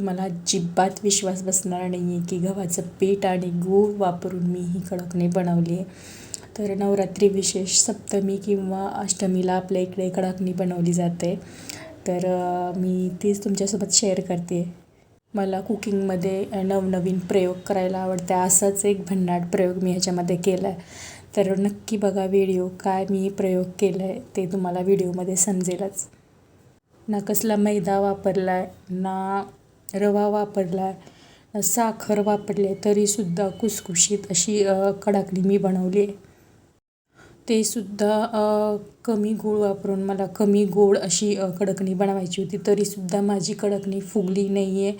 तुम्हाला अजिबात विश्वास बसणार नाही आहे की गव्हाचं पीठ आणि गूळ वापरून मी ही कडकणी बनवली आहे. तर नवरात्री विशेष सप्तमी किंवा अष्टमीला आपल्या इकडे कडकणी बनवली जाते. तर मी तीच तुमच्यासोबत शेअर करते. मला कुकिंगमध्ये नवनवीन प्रयोग करायला आवडते. असाच एक भन्नाट प्रयोग मी ह्याच्यामध्ये केला आहे तर नक्की बघा व्हिडिओ काय मी प्रयोग केला आहे ते तुम्हाला व्हिडिओमध्ये समजेलच. ना कसला मैदा वापरला आहे ना रवा वापरला आहे साखर वापरले तरीसुद्धा कुसकुशीत अशी अ, मी बनवली. आहे ते सुद्धा कमी गूळ वापरून मला कमी गोड अशी कडकणी बनवायची होती. तरीसुद्धा माझी कडकणी फुगली नाही आहे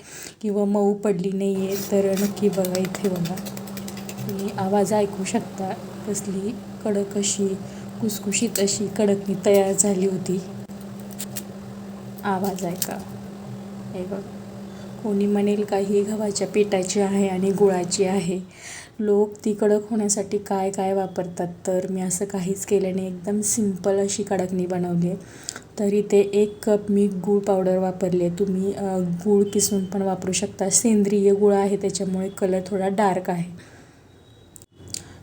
किंवा मऊ पडली नाही आहे तर नक्की बघा इथे बघा. तुम्ही आवाज ऐकू शकता कसली कडक अशी कुसकुशीत अशी कडकणी तयार झाली होती. आवाज ऐका. हे बघ. कोणी म्हणेल का ही गव्हाच्या पिठाची आहे आणि गुळाची आहे. लोक ती कडक होण्यासाठी काय काय वापरतात? तर मी असं काहीच केलं नाही. एकदम सिंपल अशी कडकणी बनवली आहे. तर इथे एक कप मी गूळ पावडर वापरली आहे. तुम्ही गूळ किसून पण वापरू शकता. सेंद्रिय गुळ आहे त्याच्यामुळे कलर थोडा डार्क आहे.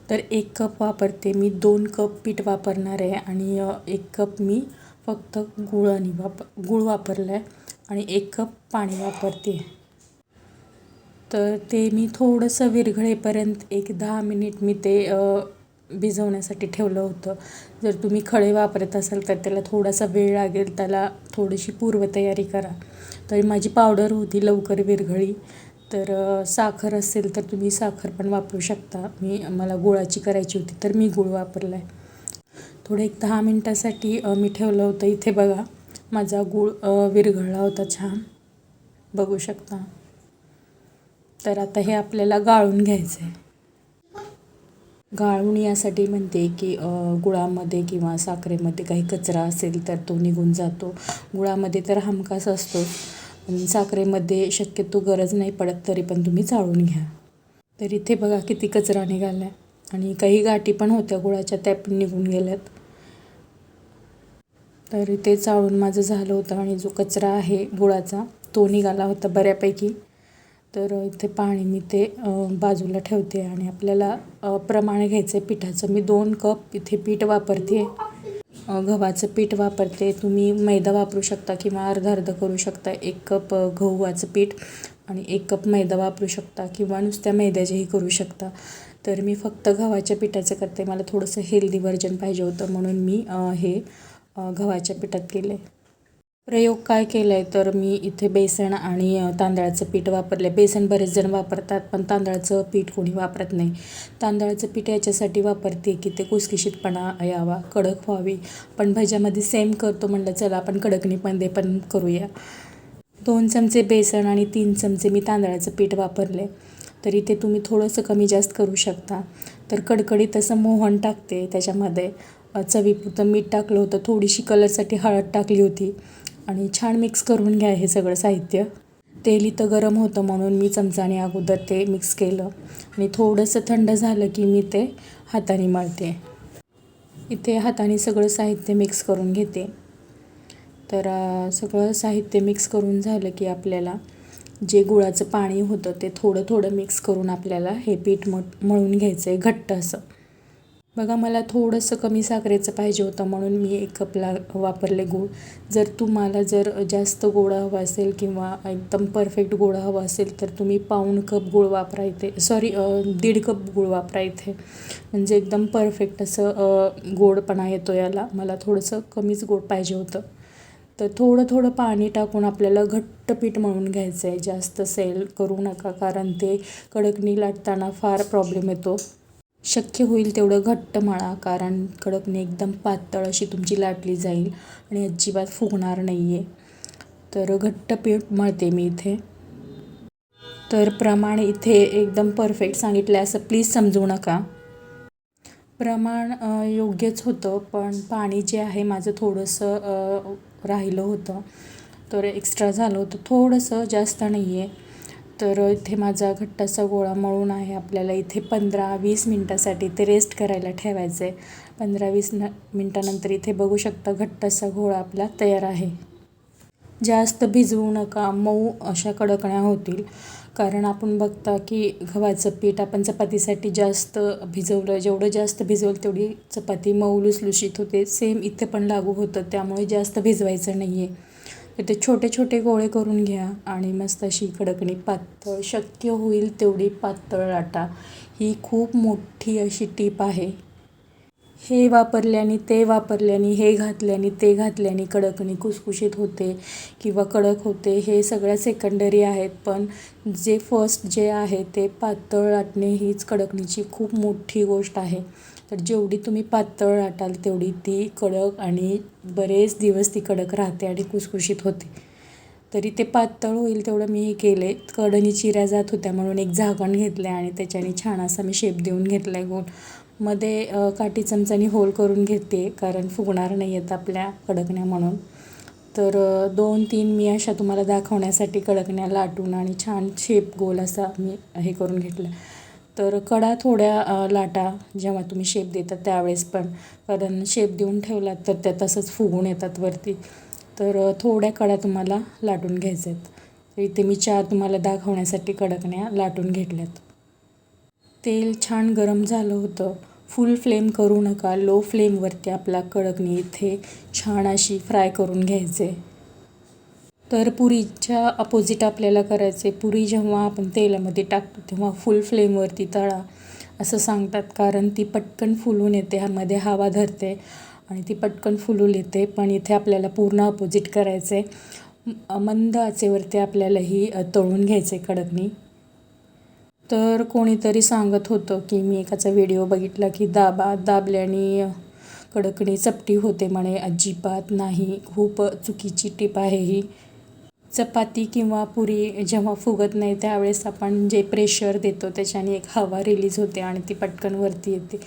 तर एक कप वापरते. मी दोन कप पीठ वापरणार आहे आणि एक कप मी फक्त गुळ आणि वाप गूळ वापरला आहे आणि एक कप पाणी वापरते. तर ते मी थोडंसं विरघळेपर्यंत एक दहा मिनिट मी ते भिजवण्यासाठी ठेवलं होतं. जर तुम्ही खळे वापरत असाल तर त्याला थोडासा वेळ लागेल त्याला थोडीशी पूर्वतयारी करा. तर माझी पावडर होती लवकर विरघळी. तर साखर असेल तर तुम्ही साखर पण वापरू शकता. मी मला गुळाची करायची होती तर मी गुळ वापरला आहे थोडं एक दहा मिनटासाठी मी ठेवलं होतं इथे बघा. माझा गूळ विरघळला होता छान. बघू शकता. तर आता हे आपल्याला गाळून घ्यायचं आहे गाळून यासाठी म्हणते की गुळामध्ये किंवा साखरेमध्ये काही कचरा असेल तर तो निघून जातो. गुळामध्ये तर हमखास असतो. साखरेमध्ये शक्यतो गरज नाही पडत तरी पण तुम्ही चाळून घ्या. तर इथे बघा किती कचरा निघाला आहे आणि काही गाठी पण होत्या गुळाच्या त्या पण निघून गेल्यात. तर इथे चाळून माझं झालं होतं आणि जो कचरा आहे गुळाचा तो निघाला होता बऱ्यापैकी. तर इथे पाणी मी ते बाजूला ठेवते आणि आपल्याला प्रमाण घ्यायचं आहे पिठाचं. मी दोन कप इथे पीठ वापरते. गव्हाचं पीठ वापरते. तुम्ही मैदा वापरू शकता किंवा अर्धा अर्ध करू शकता. एक कप अ, गव्हाचं पीठ आणि एक कप मैदा वापरू शकता किंवा नुसत्या मैद्याचेही करू शकता. तर मी फक्त गव्हाच्या पिठाचं करते. मला थोडंसं हेल्दी व्हर्जन पाहिजे होतं म्हणून मी हे गव्हाच्या पिठात केले प्रयोग काय केला आहे तर मी इथे बेसन आणि तांदळाचं पीठ वापरले बेसन बरेच जण वापरतात पण तांदळाचं पीठ कोणी वापरत नाही. तांदळाचं पीठ याच्यासाठी वापरते की ते कुसकिशीतपणा यावा कडक व्हावी. पण भज्यामध्ये सेम करतो म्हणलं चला आपण कडकणी पण करूया. दोन चमचे बेसन आणि तीन चमचे मी तांदळाचं पीठ वापरले तर इथे तुम्ही थोडंसं कमी जास्त करू शकता. तर कडकडीत असं मोहन टाकते त्याच्यामध्ये. चवीपुरतं मीठ टाकलं होतं. थोडीशी कलरसाठी हळद टाकली होती. आणि छान मिक्स करून घ्या हे सगळं साहित्य. तेल इथं गरम होतं म्हणून मी चमचाने अगोदर ते मिक्स केलं. आणि थोडंसं थंड झालं की मी ते हाताने मळते. इथे हाताने सगळं साहित्य मिक्स करून घेते. तर सगळं साहित्य मिक्स करून झालं की आपल्याला जे गुळाचं पाणी होतं ते थोडं थोडं मिक्स करून आपल्याला हे पीठ म मळून घ्यायचं आहे घट्ट असं. बघा मला थोडंसं कमी साखरेचं पाहिजे होतं म्हणून मी एक कपला वापरले गूळ. जर तुम्हाला जर जास्त गोडा हवा असेल किंवा एकदम परफेक्ट गोडा हवा असेल तर तुम्ही पाऊण कप गूळ वापरा इथे. सॉरी दीड कप गूळ वापरा इथे. म्हणजे एकदम परफेक्ट असं गोडपणा येतो याला. मला थोडंसं कमीच गोड पाहिजे होतं. तर थोडं थोडं पाणी टाकून आपल्याला घट्ट पीठ मळून घ्यायचं आहे जास्त सेल करू नका कारण ते कडकणी लाटताना फार प्रॉब्लेम येतो. शक्य होईल तेवढं घट्ट मळा कारण कडकने एकदम पातळ अशी तुमची लाटली जाईल आणि अजिबात फुगणार नाही आहे तर घट्ट पीठ मळते मी इथे. तर प्रमाण इथे एकदम परफेक्ट सांगितलं असं प्लीज समजू नका. प्रमाण योग्यच होतं पण पाणी जे आहे माझं थोडंसं राहिलं होतं. तर एक्स्ट्रा झालं होतं. थोडंसं जास्त नाही आहे तर इथे माझा घट्टासा गोळा मळून आहे. आपल्याला इथे पंधरा वीस मिनटासाठी ते रेस्ट करायला ठेवायचं आहे पंधरा वीस न मिनटानंतर इथे बघू शकता घट्टासा गोळा आपला तयार आहे. जास्त भिजवू नका मऊ अशा कडकण्या होतील. कारण आपण बघता की गव्हाचं पीठ आपण चपातीसाठी जास्त भिजवलं जेवढं जास्त भिजवलं तेवढी चपाती मऊ लुसलुशीत होते. सेम इथे पण लागू होतं त्यामुळे जास्त भिजवायचं नाही आहे ते छोटे छोटे गोळे करून घ्या आणि मस्त अशी कडकणी पातळ शक्य होईल तेवढी पातळ लाटा. ही खूप मोठी अशी टीप आहे. हे वापरल्याने ते वापरल्याने हे घातल्याने ते घातल्याने कडकणी कुसकुशीत होते किंवा कडक होते हे सगळ्या सेकंडरी आहेत. पण जे फर्स्ट जे आहे ते पातळ लाटणे हीच कडकणीची खूप मोठी गोष्ट आहे. तर जेवढी तुम्ही पातळ लाटाल तेवढी ती कडक आणि बरेच दिवस ती कडक राहते आणि कुसकुशीत होते. तरी ते पातळ होईल तेवढं मी हे केले कडणी चिऱ्या जात होत्या म्हणून एक झाकण घेतलं आहे आणि त्याच्याने छान असा मी शेप देऊन घेतला आहे गोलमध्ये काठी चमचानी होल करून घेते कारण फुगणार नाही आहेत आपल्या कडकण्या म्हणून. तर दोन तीन मी अशा तुम्हाला दाखवण्यासाठी कडकण्या लाटून आणि छान शेप गोल असा मी हे करून घेतला तर कडा थोड्या लाटा जेव्हा तुम्ही शेप देतात त्यावेळेस पण. कारण शेप देऊन ठेवलात तर त्या तसंच फुगून येतात वरती. तर थोड्या कडा तुम्हाला लाटून घ्यायच्या आहेत इथे मी चार तुम्हाला दाखवण्यासाठी कडकण्या लाटून घेतल्यात. तेल छान गरम झालं होतं. फुल फ्लेम करू नका. लो फ्लेमवरती आपला कडकणी इथे छान अशी फ्राय करून घ्यायचे. तर पुरीच्या अपोजिट आपल्याला करायचे पुरी जेव्हा आपण तेलामध्ये टाकतो तेव्हा फुल फ्लेमवरती तळा असं सांगतात. कारण ती पटकन फुलून येते ह्यामध्ये हवा धरते आणि ती पटकन फुलून येते. पण इथे आपल्याला पूर्ण अपोजिट करायचे मंद आचेवरती आपल्याला ही तळून घ्यायचे कडकणी. तर कोणीतरी सांगत होतं की मी एकाचा व्हिडिओ बघितला की दाबा दाबल्याने कडकणी चपटी होते म्हणे. अजिबात नाही. खूप चुकीची टीप आहे ही. चपाती किंवा पुरी जेव्हा फुगत नाही त्यावेळेस आपण जे प्रेशर देतो त्याच्याने एक हवा रिलीज होते आणि ती पटकन वरती येते.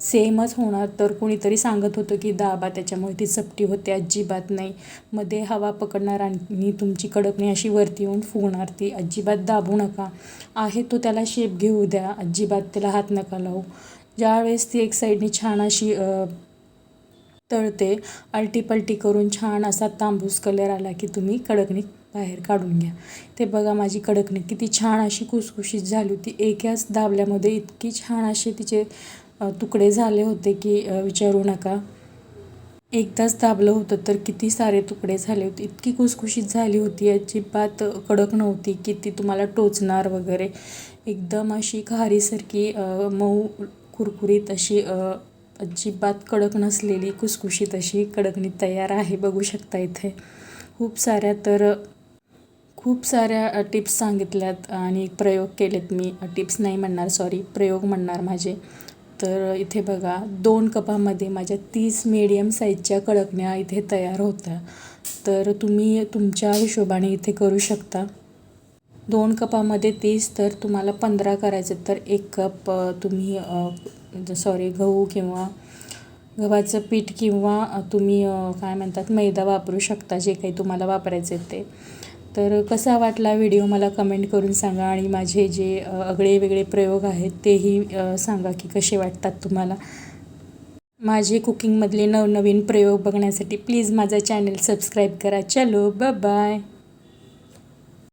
सेमच होणार तर कोणीतरी सांगत होतं की दाबा त्याच्यामुळे ती चपटी होते अजिबात नाही. मध्ये हवा पकडणार आणि तुमची कडकणी अशी वरती येऊन फुगणार ती अजिबात दाबू नका. आहे तो त्याला शेप घेऊ द्या अजिबात त्याला हात नका लावू. ज्यावेळेस ती एक साईडनी छान अशी तळते अल्टीपल्टी करून छान असा तांबूस कलर आला की तुम्ही कडकणी बाहेर काढून घ्या. ते बघा माझी कडकणी किती छान अशी कुसकुशीत झाली होती. एकाच दाबल्यामध्ये इतकी छान असे तिचे तुकडे झाले होते की विचारू नका. एकदाच दाबलं होतं तर किती सारे तुकडे झाले होते. इतकी कुसकुशीत झाली होती. अजिबात कडक नव्हती की ती तुम्हाला टोचणार वगैरे. एकदम अशी खारीसारखी मऊ कुरकुरीत अशी अजिबात कडक नसलेली कुसकुशीत अशी कडकणी तयार आहे बघू शकता इथे. खूप साऱ्या तर खूप साऱ्या टिप्स सांगितल्यात आणि प्रयोग केलेत मी. टिप्स नाही म्हणणार सॉरी प्रयोग म्हणणार माझे. तर इथे बघा दोन कपामध्ये माझ्या तीस मीडियम साईजच्या कडकण्या इथे तयार होत्या. तर तुम्ही तुमच्या हिशोबाने इथे करू शकता. दोन कपामध्ये तीस तर तुम्हाला पंधरा करायचं तर एक कप तुम्ही सॉरी गहू किंवा गव्हाचं पीठ किंवा तुम्ही काय म्हणतात मैदा वापरू शकता जे काही तुम्हाला वापरायचे ते. तर कसा वाटला व्हिडिओ मला कमेंट करून सांगा आणि माझे जे आगळे वेगळे प्रयोग आहेत तेही सांगा की कसे वाटतात तुम्हाला. माझे कुकिंगमधले नवनवीन प्रयोग बघण्यासाठी प्लीज माझा चॅनल सबस्क्राईब करा. चलो बाय